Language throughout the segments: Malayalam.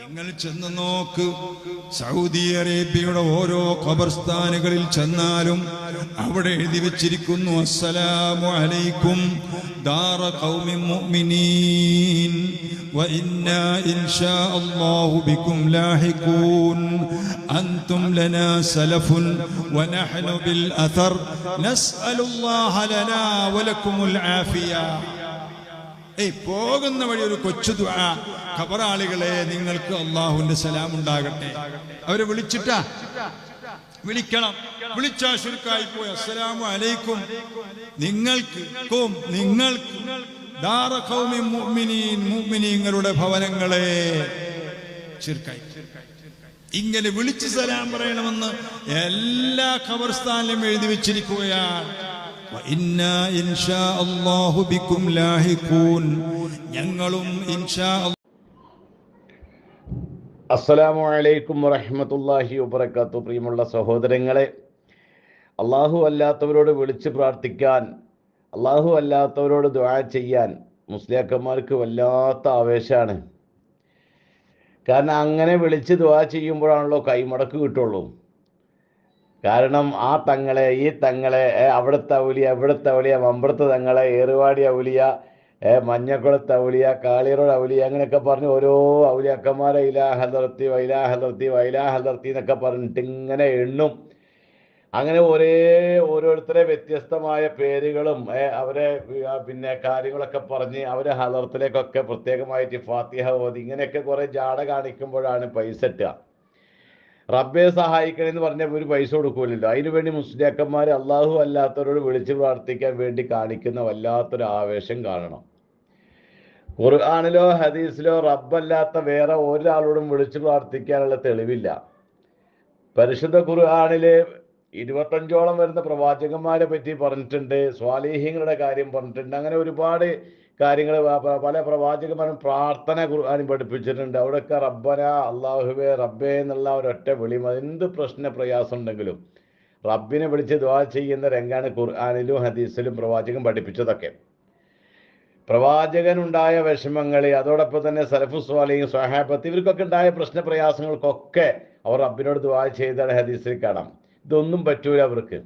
നിങ്ങൾ ചെന്ന് നോക്ക് സൗദി അറേബ്യയുടെ ഓരോ ഖബർസ്ഥാനുകളിൽ ചെന്നാലും അവിടെ എഴുതി വെച്ചിരിക്കുന്നു അസ്സലാമു അലൈക്കും ദാറ ഖൗമി മുഅ്മിനീൻ وإنا إن شاء الله بكم لاحقون أنتم لنا سلف ونحن بالأثر نسأل الله لنا ولكم العافية ഏയ് പോകുന്ന വഴി ഒരു കൊച്ചു ഖബറാളികളെ നിങ്ങൾക്ക് അള്ളാഹുവിന്റെ സലാം ഉണ്ടാകട്ടെ. അവരെ വിളിച്ചിട്ടാ? വിളിക്കണം. വിളിച്ചാ ശുരുക്കായി പോയി. അസ്സലാമു അലൈക്കും. നിങ്ങൾക്ക് ക്കും നിങ്ങൾക്ക് മുഅ്മിനീങ്ങളുടെ ഭവനങ്ങളെ. ശിർക്കായി ഇങ്ങനെ വിളിച്ച് സലാം പറയണമെന്ന് എല്ലാ ഖബർസ്ഥാനിലും എഴുതി വെച്ചിരിക്കുകയാണ്. ഞങ്ങളും അസ്സലാമു അലൈക്കും വറഹ്മത്തുള്ളാഹി വബർക്കാത്തു പ്രിയമുള്ള സഹോദരങ്ങളെ അല്ലാഹു അല്ലാത്തവരോട് വിളിച്ച് പ്രാർത്ഥിക്കാൻ അല്ലാഹു അല്ലാത്തവരോട് ദുആ ചെയ്യാൻ മുസ്ലിയാക്കന്മാർക്ക് വല്ലാത്ത ആവേശമാണ് കാരണം അങ്ങനെ വിളിച്ച് ദുആ ചെയ്യുമ്പോഴാണല്ലോ കൈമടക്ക് കിട്ടുള്ളൂ. കാരണം ആ തങ്ങളെ ഈ തങ്ങളെ അവിടുത്തെ ഔലിയ ഇവിടുത്തെ ഔലിയ മമ്പുറത്ത് തങ്ങളെ ഏറുവാടി ഔലിയ മഞ്ഞക്കുളത്ത് ഔലിയ കാളിയറോട് ഔലിയ അങ്ങനെയൊക്കെ പറഞ്ഞ് ഓരോ ഔലിയാക്കന്മാരെ ഇലാഹ നിർത്തി വൈലാഹ നിർത്തി വൈലാഹ നിർത്തി എന്നൊക്കെ പറഞ്ഞിട്ട് ഇങ്ങനെ എണ്ണും. അങ്ങനെ ഒരേ ഓരോരുത്തരെ വ്യത്യസ്തമായ പേരുകളും അവരെ പിന്നെ കാര്യങ്ങളൊക്കെ പറഞ്ഞ് അവരെ ഹലർത്തിലേക്കൊക്കെ പ്രത്യേകമായിട്ട് ഫാത്തിഹ ഓതി ഇങ്ങനെയൊക്കെ കുറേ ജാട കാണിക്കുമ്പോഴാണ് പൈസ ഇട്ടുക റബ്ബെ സഹായിക്കണമെന്ന് പറഞ്ഞ ഒരു പൈസ കൊടുക്കൂലല്ലോ. അതിനുവേണ്ടി മുസ്ലിയാക്കന്മാർ അള്ളാഹു അല്ലാത്തവരോട് വിളിച്ചു പ്രാർത്ഥിക്കാൻ വേണ്ടി കാണിക്കുന്ന വല്ലാത്തൊരു ആവേശം കാണണം. ഖുർആാനിലോ ഹദീസിലോ റബ്ബല്ലാത്ത വേറെ ഒരാളോടും വിളിച്ചു പ്രാർത്ഥിക്കാനുള്ള തെളിവില്ല. പരിശുദ്ധ ഖുർആാനിലെ ഇരുപത്തഞ്ചോളം വരുന്ന പ്രവാചകന്മാരെ പറ്റി പറഞ്ഞിട്ടുണ്ട് സ്വാലേഹ്യങ്ങളുടെ കാര്യം പറഞ്ഞിട്ടുണ്ട്. അങ്ങനെ ഒരുപാട് കാര്യങ്ങൾ പല പ്രവാചകന്മാരും പ്രാർത്ഥന ഖുർആാനും പഠിപ്പിച്ചിട്ടുണ്ട്. അവിടെയൊക്കെ റബ്ബന അള്ളാഹുബെ റബ്ബേ എന്നുള്ള ഒരൊറ്റ വിളി മതി. എന്ത് പ്രശ്ന പ്രയാസം ഉണ്ടെങ്കിലും റബ്ബിനെ വിളിച്ച് ദ്വാ ചെയ്യുന്ന രംഗാണ് ഖുർആാനിലും ഹദീസിലും പ്രവാചകൻ പഠിപ്പിച്ചതൊക്കെ. പ്രവാചകനുണ്ടായ വിഷമങ്ങൾ അതോടൊപ്പം തന്നെ സലഫു സ്വാലിയും സ്വഹാബത്ത് ഇവർക്കൊക്കെ ഉണ്ടായ പ്രശ്ന പ്രയാസങ്ങൾക്കൊക്കെ അവർ റബ്ബിനോട് ദുആ ചെയ്താണ് ഹദീസിൽ കാണാം. ഇതൊന്നും പറ്റൂല അവർക്ക്.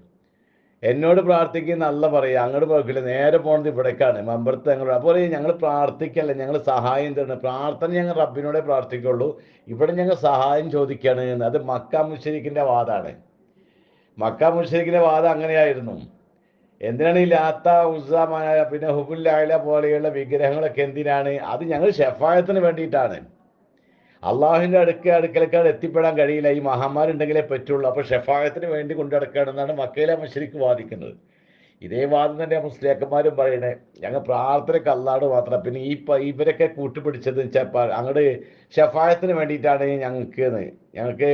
എന്നോട് പ്രാർത്ഥിക്കുന്ന അല്ല പറയുക അങ്ങോട്ട് പോകില്ല നേരെ പോണത് ഇവിടേക്കാണ്. മമ്പറത്ത് ഞങ്ങൾ അപ്പോൾ പറയും ഞങ്ങൾ പ്രാർത്ഥിക്കല്ല ഞങ്ങൾ സഹായം തരണം പ്രാർത്ഥന ഞങ്ങൾ റബ്ബിനോടെ പ്രാർത്ഥിക്കുള്ളൂ. ഇവിടെ ഞങ്ങൾ സഹായം ചോദിക്കുകയാണ് എന്ന്. അത് മക്ക മുഷരിക്കിന്റെ വാദമാണ് മക്ക മുഷരിക്കിന്റെ വാദം അങ്ങനെയായിരുന്നു. എന്തിനാണ് ഈ ലാത്ത ഉസ്സാമായ പിന്നെ ഹുബുല്ലായ പോലെയുള്ള വിഗ്രഹങ്ങളൊക്കെ എന്തിനാണ്? അത് ഞങ്ങൾ ഷെഫായത്തിന് വേണ്ടിയിട്ടാണ്. അള്ളാഹുവിന്റെ അടുക്ക അടുക്കലക്കാട് എത്തിപ്പെടാൻ കഴിയില്ല. ഈ മഹാമാരുണ്ടെങ്കിലേ പറ്റുള്ളൂ. അപ്പോൾ ഷെഫായത്തിന് വേണ്ടി കൊണ്ടടക്കുകയാണെന്നാണ് മക്കയിലെ മനുഷ്യർക്ക് വാദിക്കുന്നത്. ഇതേ വാദം തന്നെ മുസ്ലിയാക്കന്മാരും പറയണേ. ഞങ്ങൾ പ്രാർത്ഥനയ്ക്ക് അല്ലാണ്ട് മാത്രം. പിന്നെ ഈ ഇവരൊക്കെ കൂട്ടുപിടിച്ചത് വെച്ചാൽ അങ്ങോട്ട് ഷെഫായത്തിന് വേണ്ടിയിട്ടാണ് ഞങ്ങൾക്ക് ഞങ്ങൾക്ക്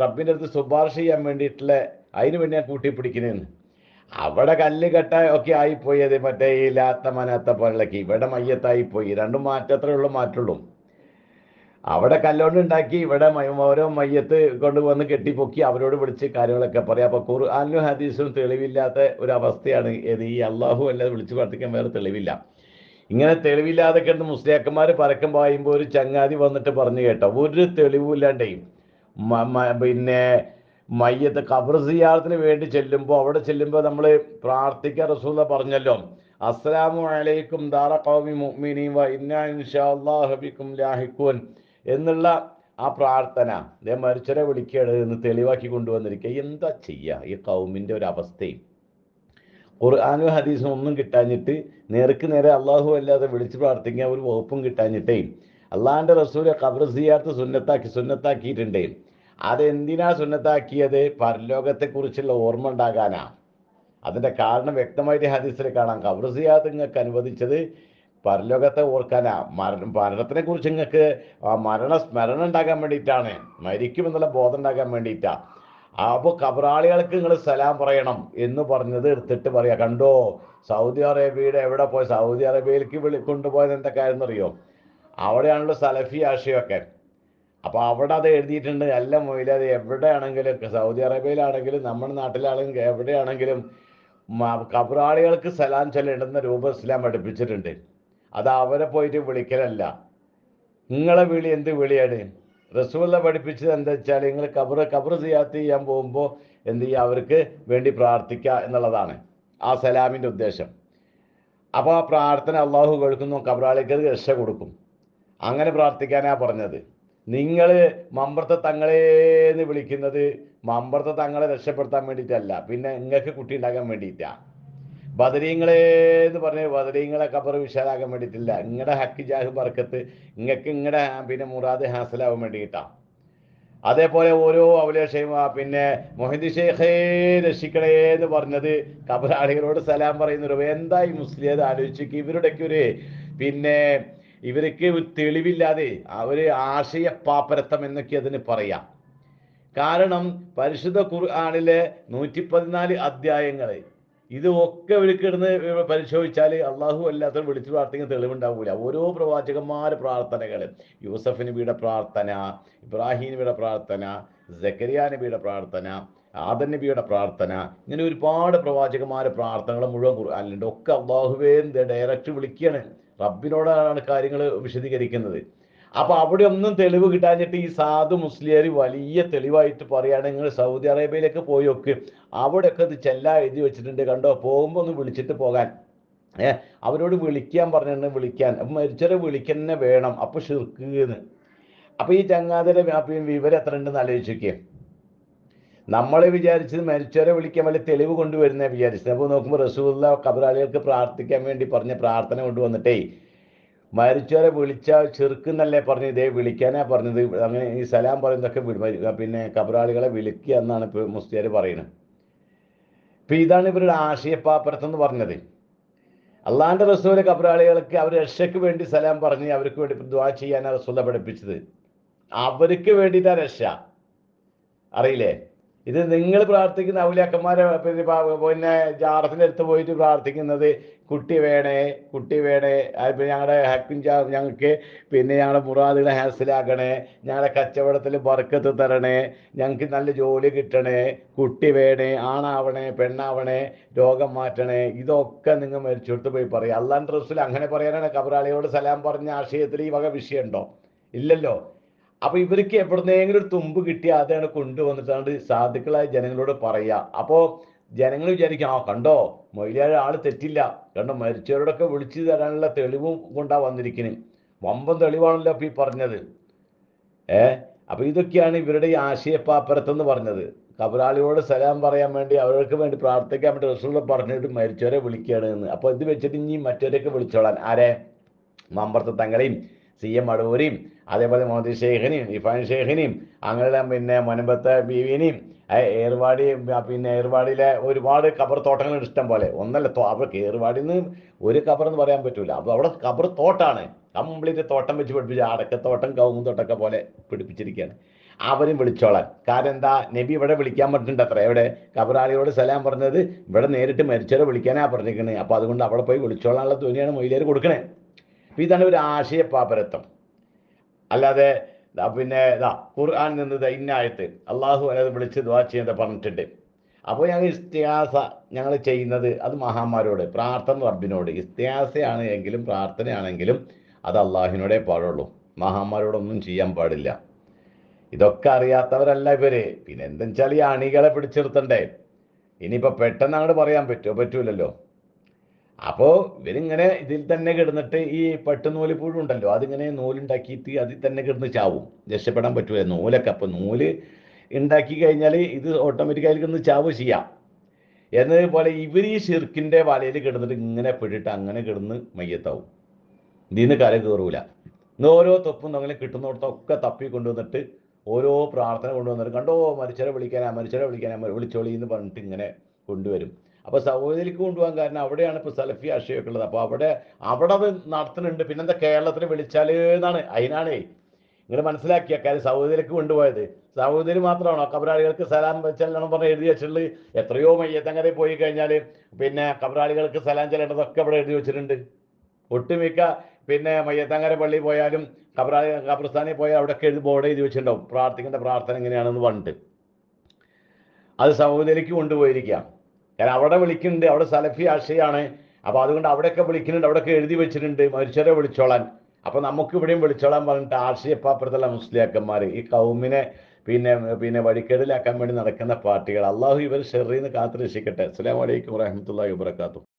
റബ്ബിന്റെ അടുത്ത് ശുപാർശ ചെയ്യാൻ വേണ്ടിയിട്ടുള്ള അതിന് വേണ്ടി ഞാൻ കൂട്ടിപ്പിടിക്കുന്നതെന്ന് അവിടെ കല്ല് കെട്ട ഒക്കെ ആയിപ്പോയത് മറ്റേ ഈ ലാത്ത മനാത്ത പോലുള്ളക്ക് ഇവിടെ മയ്യത്തായിപ്പോയി. രണ്ടും മാറ്റത്രേ ഉള്ളൂ മാറ്റുള്ളൂ. അവിടെ കല്ലോണ്ട് ഉണ്ടാക്കി ഇവിടെ ഓരോ മയ്യത്ത് കൊണ്ടുവന്ന് കെട്ടിപ്പൊക്കി അവരോട് വിളിച്ച് കാര്യങ്ങളൊക്കെ പറയാം. അപ്പൊ ഖുർആാനിലും ഹദീസും തെളിവില്ലാത്ത ഒരു അവസ്ഥയാണ് ഏത് ഈ അള്ളാഹു അല്ലാതെ വിളിച്ചു പ്രാർത്ഥിക്കാൻ വേറെ തെളിവില്ല. ഇങ്ങനെ തെളിവില്ലാതെ കിടന്ന് മുസ്ലിയാക്കന്മാർ പരക്കം പായുമ്പോൾ ഒരു ചങ്ങാതി വന്നിട്ട് പറഞ്ഞു കേട്ടോ. ഒരു തെളിവില്ലാണ്ടേയും പിന്നെ മയ്യത്ത് ഖബർ സിയാറത്തിന് വേണ്ടി ചെല്ലുമ്പോൾ അവിടെ ചെല്ലുമ്പോൾ നമ്മൾ പ്രാർത്ഥിക്കാൻ റസൂല പറഞ്ഞല്ലോ. അസ്സലാമു അലൈക്കും ദാറ ഖൗമി മുഅ്മിനീൻ വ ഇന്നാ ഇൻഷാ അല്ലാഹു ബിക്കും ലാഹിഖൂൻ. എന്നുള്ള ആ പ്രാർത്ഥന. ദേ മരിച്ചരെ വിളിക്കുകയാണ് എന്ന് തെളിവാക്കി കൊണ്ടുവന്നിരിക്കുക. എന്താ ചെയ്യുക ഈ കൗമിന്റെ ഒരു അവസ്ഥയും? ഖുർആാനും ഹദീസും ഒന്നും കിട്ടാഞ്ഞിട്ട് നേർക്ക് നേരെ അള്ളാഹു അല്ലാതെ വിളിച്ച് പ്രാർത്ഥിക്കാൻ ഒരു വകുപ്പും കിട്ടാഞ്ഞിട്ടേ. അള്ളാഹിന്റെ റസൂലെ ഖബർ സിയാർത്ത് സുന്നത്താക്കി സുന്നത്താക്കിയിട്ടുണ്ടേ. അതെന്തിനാ സുന്നത്താക്കിയത്? പരലോകത്തെക്കുറിച്ചുള്ള ഓർമ്മ ഉണ്ടാകാനാ. അതിന്റെ കാരണം വ്യക്തമായിട്ട് ഹദീസിൽ കാണാം. ഖബർ സിയാത്ത് നിങ്ങൾക്ക് അനുവദിച്ചത് പരലോകത്തെ ഓർക്കാനാ. മരണ മരണത്തിനെ കുറിച്ച് നിങ്ങൾക്ക് മരണ സ്മരണ ഉണ്ടാകാൻ വേണ്ടിയിട്ടാണ്. മരിക്കുമെന്നുള്ള ബോധം ഉണ്ടാകാൻ വേണ്ടിയിട്ടാ. അപ്പോൾ കബറാളികൾക്ക് നിങ്ങൾ സലാം പറയണം എന്ന് പറഞ്ഞത് എടുത്തിട്ട് പറയാ. കണ്ടോ? സൗദി അറേബ്യയുടെ എവിടെ പോയി? സൗദി അറേബ്യയിലേക്ക് വിളി കൊണ്ടുപോയത് കാര്യം അറിയോ അവിടെയാണല്ലോ സലഫി ആശയമൊക്കെ അപ്പൊ അവിടെ അത് എഴുതിയിട്ടുണ്ട്. അല്ല മൊയില അത് എവിടെയാണെങ്കിലും സൗദി അറേബ്യയിലാണെങ്കിലും നമ്മുടെ നാട്ടിലാണെങ്കിലും എവിടെയാണെങ്കിലും കബറാളികൾക്ക് സലാം ചൊല്ലേണ്ടുന്ന രൂപം ഇസ്ലാം പഠിപ്പിച്ചിട്ടുണ്ട്. അത് അവരെ പോയിട്ട് വിളിക്കലല്ല. നിങ്ങളെ വിളി എന്ത് വിളിയാണ്? റസൂല പഠിപ്പിച്ചത് എന്താ വെച്ചാൽ നിങ്ങൾ കബർ കബർ സിയാത്ത് ചെയ്യാൻ പോകുമ്പോൾ എന്ത് ചെയ്യുക? അവർക്ക് വേണ്ടി പ്രാർത്ഥിക്കുക എന്നുള്ളതാണ്. ആ സലാമിന്റെ ഉദ്ദേശം. അപ്പോൾ ആ പ്രാർത്ഥന അള്ളാഹു കേൾക്കുന്നു കബറാളിക്കത് രക്ഷ കൊടുക്കും. അങ്ങനെ പ്രാർത്ഥിക്കാനാ പറഞ്ഞത്. നിങ്ങൾ മമ്പർത്ത തങ്ങളേന്ന് വിളിക്കുന്നത് മമ്പർത്ത തങ്ങളെ രക്ഷപ്പെടുത്താൻ വേണ്ടിയിട്ടല്ല. പിന്നെ നിങ്ങൾക്ക് കുട്ടി ഉണ്ടാക്കാൻ വേണ്ടിയിട്ടാണ് ബദരീങ്ങളെ എന്ന് പറഞ്ഞ് ബദരീങ്ങളെ കബർ വിശാലാക്കാൻ വേണ്ടിയിട്ടില്ല. നിങ്ങളുടെ ഹക്ക് ജാഹ് ബർക്കത്ത് നിങ്ങൾക്ക് നിങ്ങളുടെ പിന്നെ മുറാദ് ഹാസലാവാൻ വേണ്ടിയിട്ടാണ് അതേപോലെ ഓരോ അവലേഷയും പിന്നെ മൊഹിദ് ഷേഖേ രക്ഷിക്കണേ എന്ന് പറഞ്ഞത് കബറാളികളോട് സലാം പറയുന്നൊരു എന്തായി മുസ്ലിം ആലോചിച്ചു ഇവരുടെയൊക്കെ ഒരു പിന്നെ ഇവർക്ക് തെളിവില്ലാതെ അവർ ആശയപ്പാപ്പരത്തം എന്നൊക്കെ അതിന് പറയാം. കാരണം പരിശുദ്ധ ഖുർആാനിലെ നൂറ്റി പതിനാല് അധ്യായങ്ങൾ ഇത് ഒക്കെ ഇവർക്ക് ഇടുന്ന് പരിശോധിച്ചാൽ അള്ളാഹു അല്ലാത്തവർ വിളിച്ചു പ്രാർത്ഥിക്കുന്ന തെളിവുണ്ടാവില്ല ഓരോ പ്രവാചകന്മാരെ പ്രാർത്ഥനകൾ യൂസഫ് നബിയുടെ പ്രാർത്ഥന ഇബ്രാഹിം നബിയുടെ പ്രാർത്ഥന ജക്കരിയ നബിയുടെ പ്രാർത്ഥന ആദൻ നബിയുടെ പ്രാർത്ഥന ഇങ്ങനെ ഒരുപാട് പ്രവാചകന്മാരെ പ്രാർത്ഥനകൾ മുഴുവൻ അല്ലെങ്കിൽ ഒക്കെ അള്ളാഹുവേ ഡയറക്റ്റ് വിളിക്കുകയാണ് റബ്ബിനോടാണ് കാര്യങ്ങൾ വിശദീകരിക്കുന്നത്. അപ്പൊ അവിടെ ഒന്നും തെളിവ് കിട്ടാഞ്ഞിട്ട് ഈ സാധു മുസ്ലിയാർ വലിയ തെളിവായിട്ട് പറയാണ് നിങ്ങൾ സൗദി അറേബ്യയിലേക്ക് പോയി നോക്ക്. അവിടെയൊക്കെ ഇത് ചെല്ല എഴുതി വെച്ചിട്ടുണ്ട്. കണ്ടോ? പോകുമ്പോൾ ഒന്ന് വിളിച്ചിട്ട് പോകാൻ. ഏ അവരോട് വിളിക്കാൻ പറഞ്ഞിട്ടുണ്ട് വിളിക്കാൻ. അപ്പൊ മരിച്ചവരെ വിളിക്കന്നെ വേണം. അപ്പൊ ഷിർക്കുന്ന് അപ്പൊ ഈ ചങ്ങാതിരെ വിവരം എത്ര ഉണ്ടെന്ന് ആലോചിച്ചൊക്കെ നമ്മളെ വിചാരിച്ചത് മരിച്ചവരെ വിളിക്കാൻ വല്ല തെളിവ് കൊണ്ടുവരുന്ന വിചാരിച്ചത്. അപ്പോൾ നോക്കുമ്പോൾ റസൂല്ല കബറാളികൾക്ക് പ്രാർത്ഥിക്കാൻ വേണ്ടി പറഞ്ഞ പ്രാർത്ഥന കൊണ്ടുവന്നിട്ടേ മരിച്ചവരെ വിളിച്ചാൽ ചെറുക്കുന്നല്ലേ പറഞ്ഞത്? ഇതേ വിളിക്കാനാ പറഞ്ഞത്. അങ്ങനെ ഈ സലാം പറയുന്നതൊക്കെ പിന്നെ കബറാളികളെ വിളിക്കുക എന്നാണ് ഇപ്പോൾ മുസ്തിയാർ പറയുന്നത്. ഇപ്പം ഇതാണ് ഇവരുടെ ആശയപ്പാപ്പരത്ത് എന്ന് പറഞ്ഞത്. അള്ളാന്റെ റസൂലെ കബറാളികൾക്ക് അവർ രക്ഷയ്ക്ക് വേണ്ടി സലാം പറഞ്ഞ് അവർക്ക് വേണ്ടി ദ്വാ ചെയ്യാനാണ് റസൂല പഠിപ്പിച്ചത്. അവർക്ക് വേണ്ടിയിട്ടാ രക്ഷ. അറിയില്ലേ? ഇത് നിങ്ങൾ പ്രാർത്ഥിക്കുന്ന ഔലിയാക്കന്മാരെ പിന്നെ പിന്നെ ജാറത്തിന്റെ അടുത്ത് പോയിട്ട് പ്രാർത്ഥിക്കുന്നത് കുട്ടി വേണേ കുട്ടി വേണേ. പിന്നെ ഞങ്ങളുടെ ഹക്കിൻ ജാ ഞങ്ങൾക്ക് പിന്നെ ഞങ്ങളുടെ മുറാദുകളെ ഹാസിലാക്കണേ ഞങ്ങളുടെ കച്ചവടത്തിൽ ബർക്കത്ത് തരണേ ഞങ്ങൾക്ക് നല്ല ജോലി കിട്ടണേ കുട്ടി വേണേ ആണാവണേ പെണ്ണാവണേ രോഗം മാറ്റണേ ഇതൊക്കെ നിങ്ങൾ മരിച്ചോട്ട് പോയി പറയും. അള്ളാൻ റസൂൽ അങ്ങനെ പറയാനാണ്. കബറാളിയോട് സലാം പറഞ്ഞ ആശയത്തിൽ ഈ വക വിഷയമുണ്ടോ? ഇല്ലല്ലോ. അപ്പൊ ഇവർക്ക് എവിടുന്നെങ്കിലും ഒരു തുമ്പ് കിട്ടിയ അതാണ് കൊണ്ടുവന്നിട്ടാണ് സാധുക്കളായ ജനങ്ങളോട് പറയുക അപ്പോ ജനങ്ങൾ വിചാരിക്കും ആ കണ്ടോ മൊയിലാഴ ആൾ തെറ്റില്ല. കണ്ടോ മരിച്ചവരോടൊക്കെ വിളിച്ചു തരാനുള്ള തെളിവും കൊണ്ടാ വന്നിരിക്കുന്നത് വമ്പൻ തെളിവാണല്ലോ അപ്പൊ ഈ പറഞ്ഞത്. ഏ? അപ്പൊ ഇതൊക്കെയാണ് ഇവരുടെ ഈ ആശയപ്പാപ്പരത്തെന്ന് പറഞ്ഞത്. കബറാളിയോട് സലാം പറയാൻ വേണ്ടി അവർക്ക് വേണ്ടി പ്രാർത്ഥിക്കാൻ വേണ്ടി റസൂള പറഞ്ഞിട്ട് മരിച്ചവരെ വിളിക്കുകയാണ് എന്ന്. അപ്പൊ ഇത് വെച്ചിട്ട് ഇനി മറ്റവരെയൊക്കെ വിളിച്ചോളാൻ. ആരെ? മമ്പർത്ത തങ്ങളെയും. സി എം അടൂരിയും അതേപോലെ മോദി ഷെയ്ഖിനെയും ഇഫാൻ ഷെയ്ഖിനെയും അങ്ങനെ പിന്നെ മുനമ്പത്തെ ബീവിനെയും ഏർവാടി പിന്നെ ഏർവാടിയിലെ ഒരുപാട് കബർ തോട്ടങ്ങൾ ഇഷ്ടം പോലെ. ഒന്നല്ല അവർക്ക് ഏർവാടിയിൽ നിന്ന് ഒരു കബർ എന്ന് പറയാൻ പറ്റൂല. അപ്പോൾ അവിടെ കബർ തോട്ടാണ് കംപ്ലീറ്റ് തോട്ടം വെച്ച് പിടിപ്പിച്ച അടക്കത്തോട്ടം കവുങ്ങും തോട്ടൊക്കെ പോലെ പിടിപ്പിച്ചിരിക്കുകയാണ് അവരും വിളിച്ചോളാൻ. കാരണം എന്താ? നബി ഇവിടെ വിളിക്കാൻ പറഞ്ഞിട്ടുണ്ട് അത്ര എവിടെ? കബറാളിയോട് സലാം പറഞ്ഞത് ഇവിടെ നേരിട്ട് മരിച്ചവരെ വിളിക്കാനാണ് പറഞ്ഞിരിക്കുന്നത് അപ്പോൾ അതുകൊണ്ട് അവിടെ പോയി വിളിച്ചോളാനുള്ള ധ്വനിയാണ് മൊയിലേർ കൊടുക്കണേ. ഇതാണ് ഒരു ആശയപ്പാപരത്വം അല്ലാതെ പിന്നെ ഇതാ ഖുർആൻ നിന്ന് ദാ ഇന്നായത്ത് അള്ളാഹു അല്ലാതെ വിളിച്ച് ദുവാ ചെയ്യുന്നത് പറഞ്ഞിട്ടുണ്ട്. അപ്പോൾ ഞങ്ങൾ ഇസ്തിഹാസ ഞങ്ങൾ ചെയ്യുന്നത് അത് മഹാന്മാരോട് പ്രാർത്ഥന റബ്ബിനോട്. ഇസ്തിഹാസയാണ് എങ്കിലും പ്രാർത്ഥനയാണെങ്കിലും അത് അള്ളാഹിനോടേ പാടുള്ളൂ. മഹാന്മാരോടൊന്നും ചെയ്യാൻ പാടില്ല. ഇതൊക്കെ അറിയാത്തവരല്ല ഇവർ. പിന്നെ എന്താ വെച്ചാൽ ഈ അണികളെ പിടിച്ചെടുത്തണ്ടേ ഇനിയിപ്പോൾ പെട്ടെന്ന് അങ്ങോട്ട് പറയാൻ പറ്റുമോ പറ്റൂലല്ലോ. അപ്പോൾ ഇവരിങ്ങനെ ഇതിൽ തന്നെ കിടന്നിട്ട് ഈ പട്ടുനൂൽ പുഴു ഉണ്ടല്ലോ അതിങ്ങനെ നൂലുണ്ടാക്കിയിട്ട് അതിൽ തന്നെ കിടന്ന് ചാവും. രക്ഷപ്പെടാൻ പറ്റൂല നൂലൊക്കെ. അപ്പൊ നൂൽ ഉണ്ടാക്കി കഴിഞ്ഞാൽ ഇത് ഓട്ടോമാറ്റിക്കായി കിടന്ന് ചാവ് ചെയ്യാം. എന്നതുപോലെ ഇവർ ഈ ഷിർക്കിന്റെ വലയിൽ കിടന്നിട്ട് ഇങ്ങനെ പെട്ടിട്ട് അങ്ങനെ കിടന്ന് മയ്യത്താവും. ഇതിന്ന് കര കയറൂല ഇന്ന് ഓരോ തൊപ്പും തങ്ങളെ കിട്ടുന്നിടത്തൊക്കെ തപ്പി കൊണ്ടുവന്നിട്ട് ഓരോ പ്രാർത്ഥന കൊണ്ടുവന്നിട്ട് കണ്ടോ മരിച്ചരെ വിളിക്കാനാ മരിച്ചരെ വിളിക്കാനാ വിളിച്ചോളി എന്ന് പറഞ്ഞിട്ട് ഇങ്ങനെ കൊണ്ടുവരും. അപ്പോൾ സൗദിയിലേക്ക് കൊണ്ടുപോകാൻ കാരണം അവിടെയാണ് ഇപ്പോൾ സലഫി ആശയമൊക്കെ ഉള്ളത്. അപ്പോൾ അവിടെ അവിടെ നടത്തുന്നുണ്ട്. പിന്നെന്താ കേരളത്തിൽ വിളിച്ചാൽ എന്നാണ്? അതിനാണേ നിങ്ങൾ മനസ്സിലാക്കിയ കാര്യം സൗദിയിലേക്ക് കൊണ്ടുപോയത്. സൗദിയിൽ മാത്രമാണോ? കബറാളികൾക്ക് സലാം ചെല്ലണം പറഞ്ഞ് എഴുതി വെച്ചിട്ടുള്ളത്. എത്രയോ മയ്യത്തങ്ങനെ പോയി കഴിഞ്ഞാൽ പിന്നെ കബറാളികൾക്ക് സലാം ചെല്ലേണ്ടതൊക്കെ അവിടെ എഴുതി വെച്ചിട്ടുണ്ട്. ഒട്ടുമിക്ക പിന്നെ മയ്യത്തങ്ങര പള്ളി പോയാലും കബറാളി കബ്രസ്ഥാനിൽ പോയാൽ അവിടെയൊക്കെ എഴുതി ബോർഡ് എഴുതി വെച്ചിട്ടുണ്ടാവും. പ്രാർത്ഥിക്കേണ്ട പ്രാർത്ഥന എങ്ങനെയാണെന്ന് പറഞ്ഞിട്ട്. അത് സൗദിയിലേക്ക് കൊണ്ടുപോയിരിക്കാം കാരണം അവിടെ വിളിക്കുന്നുണ്ട് അവിടെ സലഫി ആശയാണ്. അപ്പോൾ അതുകൊണ്ട് അവിടെയൊക്കെ വിളിക്കുന്നുണ്ട് അവിടെയൊക്കെ എഴുതി വെച്ചിട്ടുണ്ട്. മരിച്ചവരെ വിളിച്ചോളാൻ. അപ്പോൾ നമുക്ക് ഇവിടെയും വിളിച്ചോളാൻ പറഞ്ഞിട്ട് ആശയപ്പാപ്പുറത്തുള്ള മുസ്ലിയാക്കന്മാർ ഈ കൗമിനെ പിന്നെ പിന്നെ വഴിക്കേടിലാക്കാൻ വേണ്ടി നടക്കുന്ന പാർട്ടികൾ. അള്ളാഹു ഇവർ ഷെറിന്ന് കാത്തു രക്ഷിക്കട്ടെ അസ്സലാമു അലൈക്കും വറഹ്മത്തുള്ളാഹി വബറകാതുഹു.